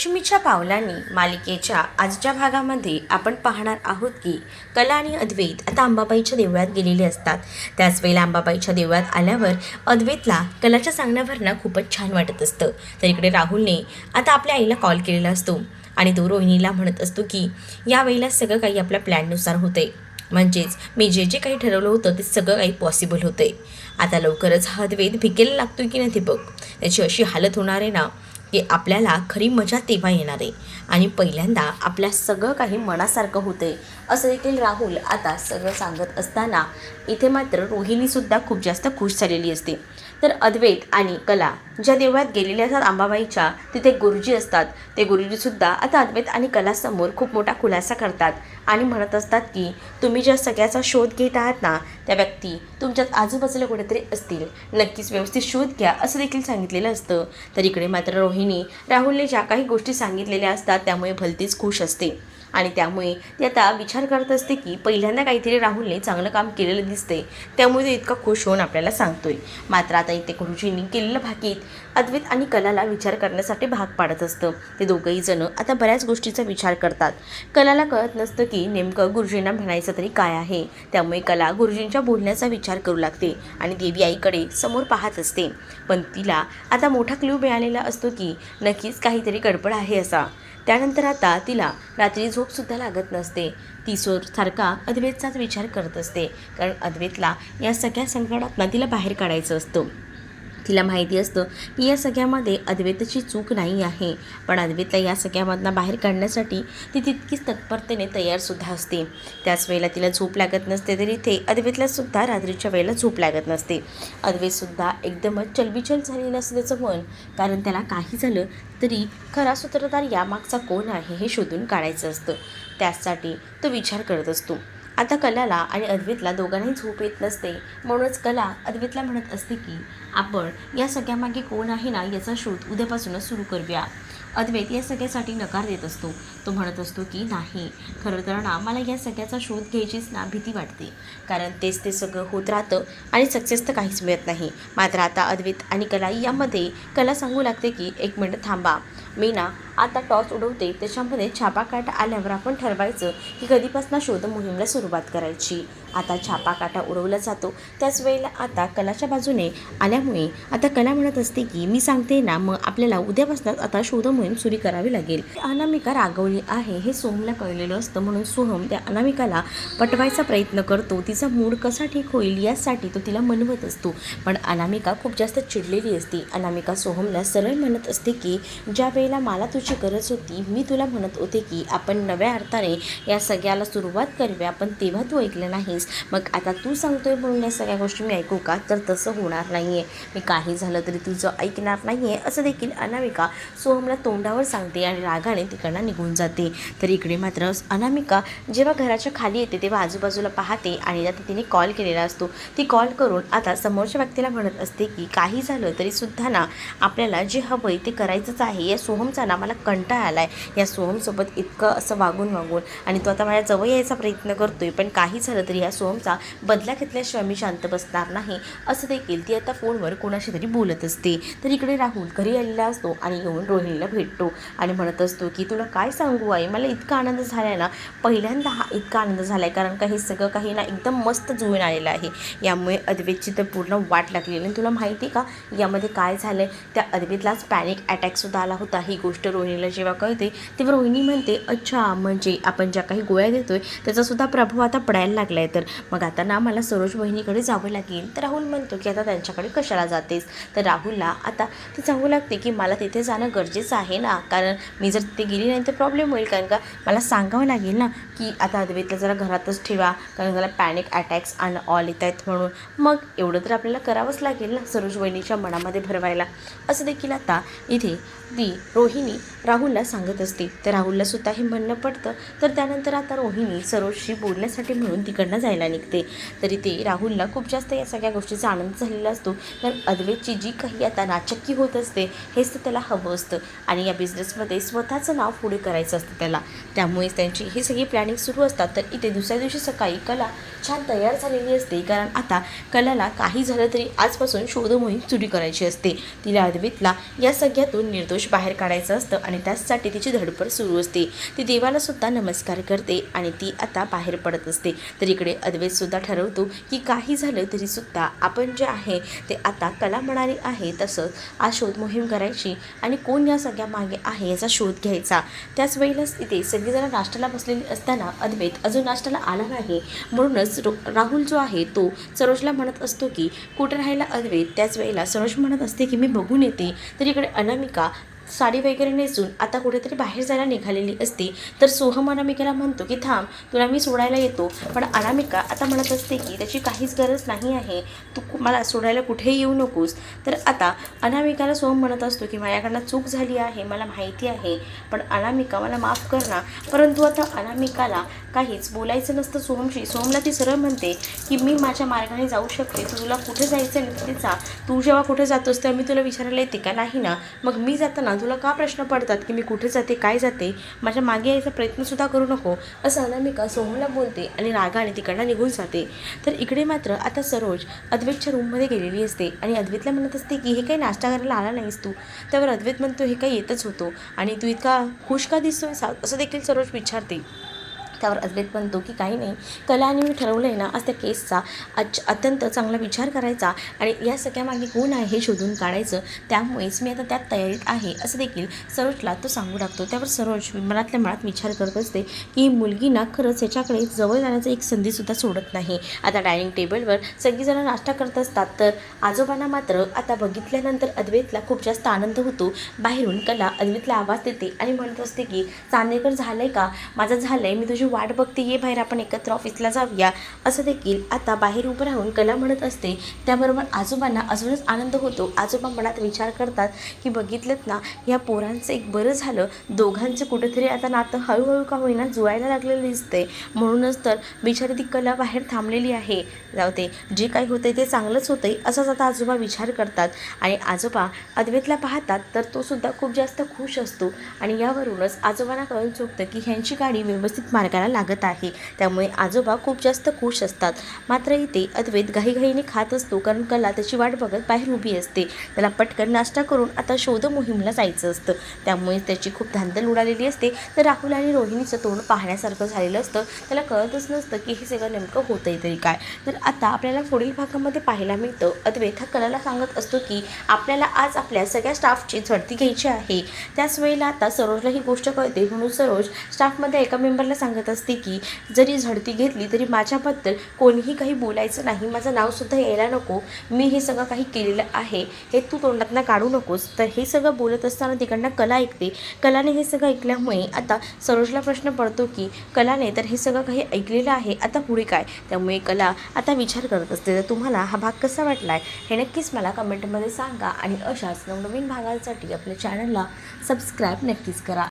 लक्ष्मीच्या पावलांनी मालिकेच्या आजच्या भागामध्ये आपण पाहणार आहोत की कला आणि अद्वैत आता अंबाबाईच्या देवळात गेलेले असतात. त्याच वेळेला अंबाबाईच्या देवळात आल्यावर अद्वैतला कलाच्या सांगण्यावरनं खूपच छान वाटत असतं. तर इकडे राहुलने आता आपल्या आईला कॉल केलेला असतो आणि तो रोहिणीला म्हणत असतो की यावेळेला सगळं काही आपल्या प्लॅननुसार होते म्हणजेच मी जे जे काही ठरवलं होतं ते सगळं काही पॉसिबल होते आता लवकरच हा अद्वैत भिकेला लागतोय की नाही ते बघ. त्याची अशी हालत होणार आहे ना. की आपल्याला खरी मजा तेव्हा येणार. आहे आणि पहिल्यांदा आपल्या सगळं काही मनासारखं होते असं देखील राहुल आता सगळं सांगत असताना इथे मात्र रोहिणीसुद्धा खूप जास्त खुश झालेली असते. तर अद्वैत आणि कला ज्या देवळात गेलेल्या असतात आंबाबाईच्या तिथे गुरुजी असतात. ते गुरुजीसुद्धा आता अद्वैत आणि कलासमोर खूप मोठा खुलासा करतात आणि म्हणत असतात की तुम्ही ज्या सगळ्याचा शोध घेत आहात ना त्या व्यक्ती तुमच्यात आजूबाजूला कुठेतरी असतील. नक्कीच व्यवस्थित शोध घ्या असं देखील सांगितलेलं असतं. तर इकडे मात्र रोहिणी राहुलने ज्या काही गोष्टी सांगितलेल्या असतात त्यामुळे भलतीच खुश असते. आणि त्यामुळे ती आता विचार करत असते की पहिल्यांदा काहीतरी राहुलने चांगलं काम केलेलं दिसते त्यामुळे तो इतका खुश होऊन आपल्याला सांगतोय. मात्र आता इथे गुरुजींनी केलेलं भाकीत अद्वैत आणि कलाला विचार करण्यासाठी भाग पाडत असतं. ते दोघंही जण आता बऱ्याच गोष्टीचा विचार करतात. कलाला कळत नसतं की नेमकं गुरुजींना म्हणायचं तरी काय आहे. त्यामुळे कला गुरुजींच्या बोलण्याचा विचार करू लागते आणि देवी आईकडे समोर पाहत असते. पण तिला आता मोठा क्ल्यू मिळालेला असतो की नक्कीच काहीतरी गडबड आहे असा. त्यानंतर आता तिला रात्री झोपसुद्धा लागत नसते. ती सारखा अद्वैतचाच विचार करत असते. कारण अद्वैतला या सगळ्या संकटातनं तिला बाहेर काढायचं असतं. तिला माहिती असतं की या सगळ्यामध्ये अद्वैताची चूक नाही आहे. पण अद्वैतला या सगळ्यामधनं बाहेर काढण्यासाठी ती तितकीच तत्परतेने तयारसुद्धा असते. त्याच वेळेला तिला झोप लागत नसते तरी ते अद्वैतलासुद्धा रात्रीच्या वेळेला झोप लागत नसते. अद्वैतसुद्धा एकदमच चलबिचल झालेलं असतं त्याचं मन कारण त्याला काही झालं तरी खरा सूत्रधार यामागचा कोण आहे हे शोधून काढायचं असतं. त्यासाठी तो विचार करत असतो. आता कलाला आणि अद्वैतला दोघांनाही झोप येत नसते. म्हणूनच कला अद्वैतला म्हणत असते की आपण या सगळ्यामागे कोण आहे ना याचा शोध उद्यापासूनच सुरू करूया. अद्वैत या सगळ्यासाठी नकार देत असतो. तो म्हणत असतो की नाही खरं तर ना मला या सगळ्याचा शोध घ्यायचीच ना भीती वाटते. कारण तेच ते सगळं होत राहतं आणि सक्सेस तर काहीच मिळत नाही. मात्र आता अद्वैत आणि कला यामध्ये कला सांगू लागते की एक मिनिट थांबा. मी ना आता टॉस उडवते त्याच्यामध्ये छापाकाटा आल्यावर आपण ठरवायचं की कधीपासून शोध मोहीमला सुरुवात करायची. आता छापाकाटा उडवला जातो. त्याच वेळेला आता कलाच्या बाजूने आल्या त्यामुळे आता कला म्हणत असते की मी सांगते ना मग आपल्याला उद्यापासूनच आता शोध मोहीम सुरू करावी लागेल. अनामिका रागवली आहे हे सोहमला कळलेलं असतं म्हणून सोहम त्या अनामिकाला पटवायचा प्रयत्न करतो. तिचा मूड कसा ठीक होईल यासाठी तो तिला मनवत असतो. पण अनामिका खूप जास्त चिडलेली असते. अनामिका सोहमला सरळ म्हणत असते की ज्या वेळेला मला तुझी गरज होती मी तुला म्हणत होते की आपण नव्या अर्थाने या सगळ्याला सुरुवात करूया पण तेव्हा तू ऐकलं नाहीस. मग आता तू सांगतोय म्हणून या सगळ्या गोष्टी मी ऐकू का? तर तसं होणार नाही आहे मी काही झालं तरी तुझं ऐकणार नाही आहे असं देखील अनामिका सोहमला तोंडावर सांगते आणि रागाने तिकडनं निघून जाते. तर इकडे मात्र अनामिका जेव्हा घराच्या खाली येते तेव्हा आजूबाजूला पाहते आणि आता तिने कॉल केलेला असतो. ती कॉल करून आता समोरच्या व्यक्तीला म्हणत असते की काही झालं तरी सुद्धा ना आपल्याला जे हवं ते करायचंच आहे. या सोहमचा ना मला कंटाळा आला आहे या सोहमसोबत इतकं असं वागून वागून आणि तो आता माझ्या जवळ यायचा प्रयत्न करतोय पण काही झालं तरी या सोहमचा बदला घेतल्याशिवाय मी शांत बसणार नाही. असं देखील ती आता फोन फोनवर कोणाशी तरी बोलत असते. तर इकडे राहुल घरी आलेला असतो आणि येऊन रोहिणीला भेटतो आणि म्हणत असतो की तुला काय सांगू आहे मला इतका आनंद झाला आहे ना. पहिल्यांदा हा इतका आनंद झाला आहे कारण का हे सगळं काही ना एकदम मस्त जुळून आलेलं आहे. यामुळे अद्वेतची तर पूर्ण वाट लागलेली आणि तुला माहिती आहे का यामध्ये काय झालं आहे त्या अद्वेतलाच पॅनिक अटॅकसुद्धा आला होता. ही गोष्ट रोहिणीला जेव्हा कळते तेव्हा रोहिणी म्हणते अच्छा म्हणजे आपण ज्या काही गोळ्या देतोय त्याचासुद्धा प्रभाव आता पडायला लागला आहे तर. मग आता ना मला सरोज बहिणीकडे जावं लागेल. तर राहुल म्हणतो की आता त्यांच्याकडे कशाला जातेस? तर राहुलला आता ती सांगू लागते की मला तिथे जाणं गरजेचं आहे ना. कारण मी जर तिथे गेली नाही तर प्रॉब्लेम होईल. कारण का मला सांगावं लागेल ना की आता अद्वैतला जरा घरातच ठेवा. कारण त्याला पॅनिक अटॅक्स आणि ऑल येत आहेत म्हणून. मग एवढं तर आपल्याला करावंच लागेल ना सरोज वहिनीच्या मनामध्ये भरवायला. असं देखील आता इथे ती रोहिणी राहुलला सांगत असते. तर राहुलला सुद्धा हे म्हणणं पडतं. तर त्यानंतर आता रोहिणी सरोजशी बोलण्यासाठी म्हणून तिकडनं जायला निघते. तरी ते राहुलला खूप जास्त या सगळ्या गोष्टीचा आनंद झालेला असतो. कारण अद्वैतची जी काही आता नाचक्की होत असते हेच तर त्याला हवं असतं. आणि या बिझनेसमध्ये स्वतःचं नाव पुढे करायचं असतं त्याला. त्यामुळेच त्यांची ही सगळी प्लॅनिंग सुरू असतात. तर इथे दुसऱ्या दिवशी सकाळी कला छान तयार झालेली असते. कारण आता कलाला काही झालं तरी आजपासून शोध मोहीम सुरू करायची असते. तिला अद्वैतला या सगळ्यातून निर्दोष बाहेर काढायचं असतं आणि त्याचसाठी तिची धडपड सुरू असते. ती देवाला सुद्धा नमस्कार करते आणि ती आता बाहेर पडत असते. तर इकडे अद्वैतसुद्धा ठरवतो की काही झालं तरी सुद्धा आपण जे आहे ते आता कला म्हणाली आहे तसंच आज शोध मोहीम करायची आणि कोण या सगळ्या मागे आहे याचा शोध घ्यायचा. त्याच वेळेलाच इथे सगळीजण नाश्त्याला बसलेली असताना अद्वैत अजून नाश्त्याला आला नाही. म्हणूनच रो- राहुल जो आहे तो सरोजला म्हणत असतो की कुठे राहायला अद्वैत? त्याच वेळेला सरोज म्हणत असते की मी बघून येते. तर इकडे अनामिका साडी वगैरे नेसून आता कुठेतरी बाहेर जायला निघालेली असते तर सोहम अनामिकेला म्हणतो की थांब तुला मी सोडायला येतो पण अनामिका आता म्हणत असते की त्याची काहीच गरज नाही आहे तू कु- मला सोडायला कुठेही येऊ नकोस. तर आता अनामिकाला सोहम म्हणत असतो की माझ्याकडनं चूक झाली आहे मला माहिती आहे पण अनामिका मला माफ कर ना. परंतु आता अनामिकाला काहीच बोलायचं नसतं सोहमशी. सोहमला ती सरळ म्हणते की मी माझ्या मार्गाने जाऊ शकते तू तुला कुठे जायचं आहे तिथे जा. तू जेव्हा कुठे जातोस तेव्हा मी तुला विचारायला येते का? नाही ना. मग मी जाताना तुला का प्रश्न पडतात की मी कुठे जाते काय जाते माझ्या मागे यायचा प्रयत्नसुद्धा करू नको असं अनामिका सोहमला बोलते आणि रागाने तिकडनं निघून जाते. तर इकडे मात्र आता सरोज अद्वैतच्या रूममध्ये गेलेली असते आणि अद्वैतला म्हणत असते की हे काही नाश्ता करायला आला नाहीस तू? त्यावर अद्वैत म्हणतो हे काही येतच होतो आणि तू इतका खुश का दिसतोय? सा असं देखील सरोज विचारते. त्यावर अद्वैत म्हणतो की काही नाही. कला आणि मी ठरवलं आहे ना आज त्या केसचा अच अत्यंत चांगला विचार करायचा आणि या सगळ्यामागे कोण आहे हे शोधून काढायचं त्यामुळेच मी आता त्यात तयारीत आहे असं देखील सरोजला तो सांगू लागतो. त्यावर सरोज मनातल्या मनात विचार करत असते की मुलगी ना खरंच याच्याकडे जवळ जाण्याचा एक संधीसुद्धा सोडत नाही. आता डायनिंग टेबलवर सगळीजणं नाश्ता करत असतात तर आजोबांना मात्र आता बघितल्यानंतर अद्वैतला खूप जास्त आनंद होतो. बाहेरून कला अद्वैतला आवाज देते आणि म्हणत असते की चांदेकर झालं आहे का? माझं झालं आहे मी तुझी वाट बघते ये बाहेर आपण एकत्र ऑफिसला जाऊया. असं देखील आता बाहेर उभं राहून कला म्हणत असते. त्याबरोबर आजोबांना अजूनच आनंद होतो. आजोबा मनात विचार करतात की बघितलं ना या पोरांचं एक बरं झालं. दोघांचं कुठेतरी आता नातं हळूहळू का होईना जुळायला लागलेलं दिसतंय. म्हणूनच तर बिचारी ती कला बाहेर थांबलेली आहे. जाऊ ते जे काही होतंय ते चांगलंच होतंय असंच आता आजोबा विचार करतात. आणि आजोबा अद्वैतला पाहतात तर तो सुद्धा खूप जास्त खुश असतो. आणि यावरूनच आजोबांना कळून चुकतं की ह्यांची गाडी व्यवस्थित मार्गाला लागत आहे. त्यामुळे आजोबा खूप जास्त खुश असतात. मात्र इथे अद्वैत घाईघाईने खात असतो कारण कला त्याची वाट बघत बाहेर उभी असते. त्याला पटकन नाश्ता करून आता शोध मोहीमला जायचं असतं. त्यामुळे त्याची खूप धांदल उडालेली असते. तर राहुल आणि रोहिणीचं तोंड पाहण्यासारखं झालेलं असतं. त्याला कळतच नसतं की हे सगळं नेमकं होतंय तरी काय. तर आता आपल्याला पुढील भागामध्ये पाहायला मिळतं. अद्वैत हा कलाला सांगत असतो की आपल्याला आज आपल्या सगळ्या स्टाफची झडती घ्यायची आहे. त्याच वेळेला आता सरोजला ही गोष्ट कळते म्हणून सरोज स्टाफमध्ये एका मेंबरला सांगत सांगत असते की जरी झडती घेतली तरी माझ्याबद्दल कोणीही काही बोलायचं नाही. माझं नावसुद्धा यायला नको. मी हे सगळं काही केलेलं आहे हे तू तोंडातनं काढू नकोस. तर हे सगळं बोलत असताना तिकडनं कला ऐकते. कलाने हे सगळं ऐकल्यामुळे आता सरोजला प्रश्न पडतो की कलाने तर हे सगळं काही ऐकलेलं आहे आता पुढे काय? त्यामुळे कला आता विचार करत असते. तर तुम्हाला हा भाग कसा वाटला आहे हे नक्कीच मला कमेंटमध्ये सांगा. आणि अशाच नवनवीन भागांसाठी आपल्या चॅनलला सबस्क्राईब नक्कीच करा.